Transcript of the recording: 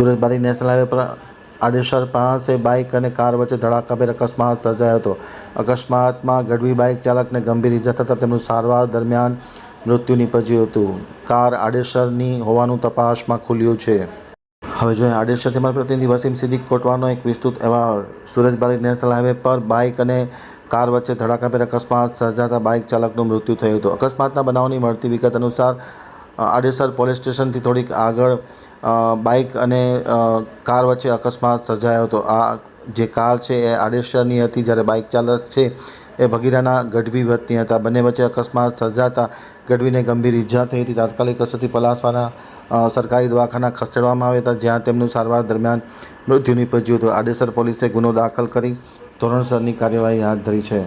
સુરત બારી national highway પર આડેસર પાસે બાઇક અને કાર વચ્ચે ધડાકાભેર અકસ્માત સર્જાયો હતો. અકસ્માતમાં ગઢવી બાઇક ચાલકને ગંભીર ઇજા થતાં તેમનું સારવાર દરમિયાન મૃત્યુ નીપજ્યું હતું. કાર આડેસરની હોવાનું તપાસમાં ખુલ્યું છે. હવે જોઈએ આડેસરથી મારા પ્રતિનિધિ વસીમ સિદ્દીક કોટવાનો એક વિસ્તૃત અહેવાલ. સુરતબારી નેશનલ હાઈવે પર બાઇક અને કાર વચ્ચે ધડાકાભેર અકસ્માત સર્જાતા બાઇક ચાલકનું મૃત્યુ થયું હતું. અકસ્માતના બનાવની મળતી વિગત અનુસાર આડેસર પોલીસ સ્ટેશનથી થોડીક આગળ બાઇક અને કાર વચ્ચે અકસ્માત સર્જાયો હતો. આ જે કાર છે એ આડેસરની હતી, જ્યારે બાઇક ચાલક છે એ ભગીરાના ગઢવી વતની હતા. બંને વચ્ચે અકસ્માત સર્જાતા ગઢવીને ગંભીર ઇજા થઈ હતી. તાત્કાલિક અસરથી પલાસવાના સરકારી દવાખાના ખસેડવામાં આવ્યા હતા, જ્યાં તેમનું સારવાર દરમિયાન મૃત્યુ નીપજ્યું હતું. આડેસર પોલીસે ગુનો દાખલ કરી ધોરણસરની કાર્યવાહી હાથ ધરી છે.